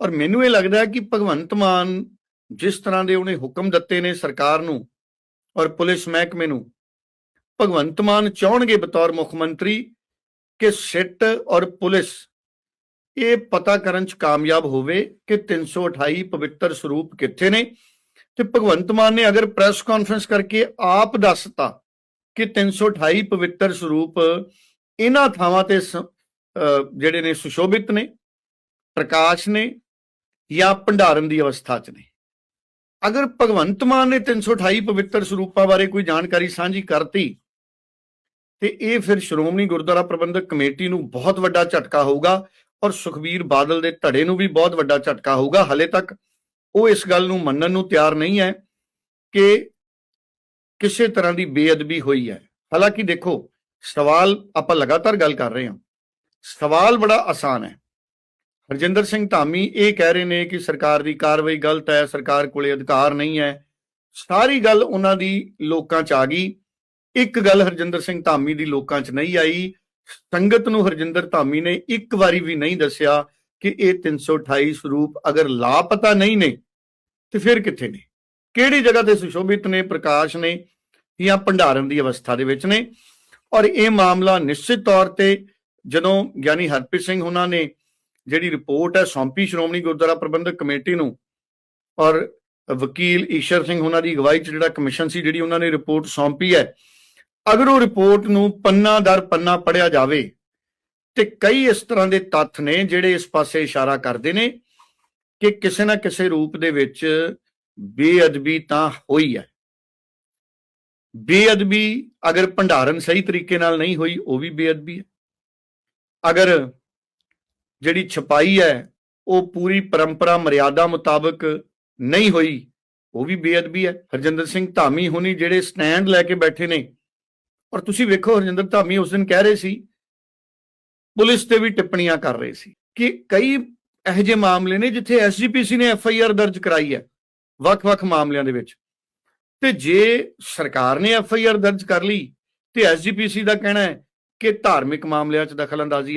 ਔਰ ਮੈਨੂੰ ਇਹ ਲੱਗਦਾ ਕਿ ਭਗਵੰਤ ਮਾਨ ਜਿਸ ਤਰ੍ਹਾਂ ਦੇ ਉਹਨੇ ਹੁਕਮ ਦਿੱਤੇ ਨੇ ਸਰਕਾਰ ਨੂੰ ਔਰ ਪੁਲਿਸ ਮਹਿਕਮੇ ਨੂੰ, ਭਗਵੰਤ ਮਾਨ ਚਾਹਣਗੇ ਬਤੌਰ ਮੁੱਖ ਮੰਤਰੀ ਕਿ ਸਿੱਟ ਔਰ ਪੁਲਿਸ ਇਹ ਪਤਾ ਕਰਨ ਚ ਕਾਮਯਾਬ ਹੋਵੇ ਕਿ 328 ਪਵਿੱਤਰ ਸਰੂਪ ਕਿੱਥੇ ਨੇ। ਤੇ ਭਗਵੰਤ ਮਾਨ ਨੇ ਅਗਰ ਪ੍ਰੈਸ ਕਾਨਫਰੰਸ ਕਰਕੇ ਆਪ ਦੱਸਤਾ ਕਿ 328 ਪਵਿੱਤਰ ਸਰੂਪ ਇਹਨਾਂ ਥਾਵਾਂ ਤੇ ਸ- ਜਿਹੜੇ ਨੇ ਸੁਸ਼ੋਭਿਤ ਨੇ, ਪ੍ਰਕਾਸ਼ ਨੇ ਜਾਂ ਭੰਡਾਰਨ ਦੀ ਅਵਸਥਾ 'ਚ ਨੇ। ਅਗਰ ਭਗਵੰਤ ਮਾਨ ਨੇ 328 ਪਵਿੱਤਰ ਸਰੂਪਾਂ ਬਾਰੇ ਕੋਈ ਜਾਣਕਾਰੀ ਸਾਂਝੀ ਕਰਤੀ, ਤੇ ਇਹ ਫਿਰ ਸ਼੍ਰੋਮਣੀ ਗੁਰਦੁਆਰਾ ਪ੍ਰਬੰਧਕ ਕਮੇਟੀ ਨੂੰ ਬਹੁਤ ਵੱਡਾ ਝਟਕਾ ਹੋਊਗਾ ਔਰ ਸੁਖਬੀਰ ਬਾਦਲ ਦੇ ਧੜੇ ਨੂੰ ਵੀ ਬਹੁਤ ਵੱਡਾ ਝਟਕਾ ਹੋਊਗਾ। ਹਲੇ ਤੱਕ ਉਹ ਇਸ ਗੱਲ ਨੂੰ ਮੰਨਣ ਨੂੰ ਤਿਆਰ ਨਹੀਂ ਹੈ ਕਿ ਕਿਸੇ ਤਰ੍ਹਾਂ ਦੀ ਬੇਅਦਬੀ ਹੋਈ ਹੈ। ਹਾਲਾਂਕਿ ਦੇਖੋ, ਸਵਾਲ ਆਪਾਂ ਲਗਾਤਾਰ ਗੱਲ ਕਰ ਰਹੇ ਹਾਂ। ਸਵਾਲ ਬੜਾ ਆਸਾਨ ਹੈ। ਹਰਜਿੰਦਰ ਸਿੰਘ ਧਾਮੀ ਇਹ ਕਹਿ ਰਹੇ ਨੇ ਕਿ ਸਰਕਾਰ ਦੀ ਕਾਰਵਾਈ ਗਲਤ ਹੈ, ਸਰਕਾਰ ਕੋਲੇ ਅਧਿਕਾਰ ਨਹੀਂ ਹੈ। ਸਾਰੀ ਗੱਲ ਉਹਨਾਂ ਦੀ ਲੋਕਾਂ 'ਚ ਆ ਗਈ। ਇੱਕ ਗੱਲ ਹਰਜਿੰਦਰ ਸਿੰਘ ਧਾਮੀ ਦੀ ਲੋਕਾਂ 'ਚ ਨਹੀਂ ਆਈ। ਸੰਗਤ ਨੂੰ ਹਰਜਿੰਦਰ ਧਾਮੀ ਨੇ ਇੱਕ ਵਾਰੀ ਵੀ ਨਹੀਂ ਦੱਸਿਆ ਕਿ ਇਹ 328 ਸਰੂਪ ਅਗਰ ਲਾਪਤਾ ਨਹੀਂ ਨੇ, ਤੇ ਫਿਰ ਕਿੱਥੇ ਨੇ? ਕਿਹੜੀ ਜਗ੍ਹਾ ਤੇ ਸੁਸ਼ੋਭਿਤ ਨੇ, ਪ੍ਰਕਾਸ਼ ਨੇ ਜਾਂ ਭੰਡਾਰਨ ਦੀ ਅਵਸਥਾ ਦੇ ਵਿੱਚ ਨੇ? ਔਰ ਇਹ ਮਾਮਲਾ ਨਿਸ਼ਚਿਤ ਤੌਰ ਤੇ ਜਦੋਂ ਗਿਆਨੀ ਹਰਪ੍ਰੀਤ ਸਿੰਘ ਉਹਨਾਂ ਨੇ ਜਿਹੜੀ ਰਿਪੋਰਟ ਹੈ, ਸੌਂਪੀ ਸ਼੍ਰੋਮਣੀ ਗੁਰਦੁਆਰਾ ਪ੍ਰਬੰਧਕ ਕਮੇਟੀ ਨੂੰ ਔਰ ਵਕੀਲ ਈਸ਼ਰ ਸਿੰਘ ਉਹਨਾਂ ਦੀ ਅਗਵਾਈ 'ਚ ਜਿਹੜਾ ਕਮਿਸ਼ਨ ਸੀ, ਜਿਹੜੀ ਉਹਨਾਂ ਨੇ ਰਿਪੋਰਟ ਸੌਂਪੀ ਹੈ, ਅਗਰ ਉਹ ਰਿਪੋਰਟ ਨੂੰ ਪੰਨਾ ਦਰ ਪੰਨਾ ਪੜਿਆ ਜਾਵੇ ਤੇ ਕਈ ਇਸ ਤਰ੍ਹਾਂ ਦੇ ਤੱਥ ਨੇ ਜਿਹੜੇ ਇਸ ਪਾਸੇ ਇਸ਼ਾਰਾ ਕਰਦੇ ਨੇ ਕਿ ਕਿਸੇ ਨਾ ਕਿਸੇ ਰੂਪ ਦੇ ਵਿੱਚ ਬੇਅਦਬੀ ਤਾਂ ਹੋਈ ਹੈ। ਬੇਅਦਬੀ ਅਗਰ ਭੰਡਾਰਨ ਸਹੀ ਤਰੀਕੇ ਨਾਲ ਨਹੀਂ ਹੋਈ, ਉਹ ਵੀ ਬੇਅਦਬੀ ਹੈ। ਅਗਰ ਜਿਹੜੀ ਛਪਾਈ ਹੈ, ਉਹ ਪੂਰੀ ਪਰੰਪਰਾ ਮਰਿਆਦਾ ਮੁਤਾਬਕ ਨਹੀਂ ਹੋਈ। ਉਹ ਵੀ ਬੇਅਦਬੀ ਹੈ। ਹਰਜਿੰਦਰ ਸਿੰਘ ਧਾਮੀ ਹੁਣੀ ਜਿਹੜੇ ਸਟੈਂਡ ਲੈ ਕੇ ਬੈਠੇ ਨੇ। ਔਰ ਤੁਸੀਂ ਵੇਖੋ, ਹਰਜਿੰਦਰ ਧਾਮੀ ਉਸ ਦਿਨ ਕਹਿ ਰਹੇ ਸੀ, ਪੁਲਿਸ ਤੇ ਵੀ ਟਿੱਪਣੀਆਂ ਕਰ ਰਹੇ ਸੀ ਕਿ ਕਈ ਇਹੋ ਜਿਹੇ ਮਾਮਲੇ ਨੇ ਜਿੱਥੇ ਐਸਜੀਪੀਸੀ ਨੇ ਐਫ ਆਈ ਆਰ ਦਰਜ ਕਰਾਈ ਹੈ, ਵੱਖ-ਵੱਖ ਮਾਮਲਿਆਂ ਦੇ ਵਿੱਚ। ਤੇ ਜੇ ਸਰਕਾਰ ਨੇ ਐਫ ਆਈ ਆਰ ਦਰਜ ਕਰ ਲਈ, ਤੇ ਐਸਜੀਪੀਸੀ ਦਾ ਕਹਿਣਾ ਹੈ ਕਿ ਧਾਰਮਿਕ ਮਾਮਲਿਆਂ 'ਚ ਦਖਲ ਅੰਦਾਜ਼ੀ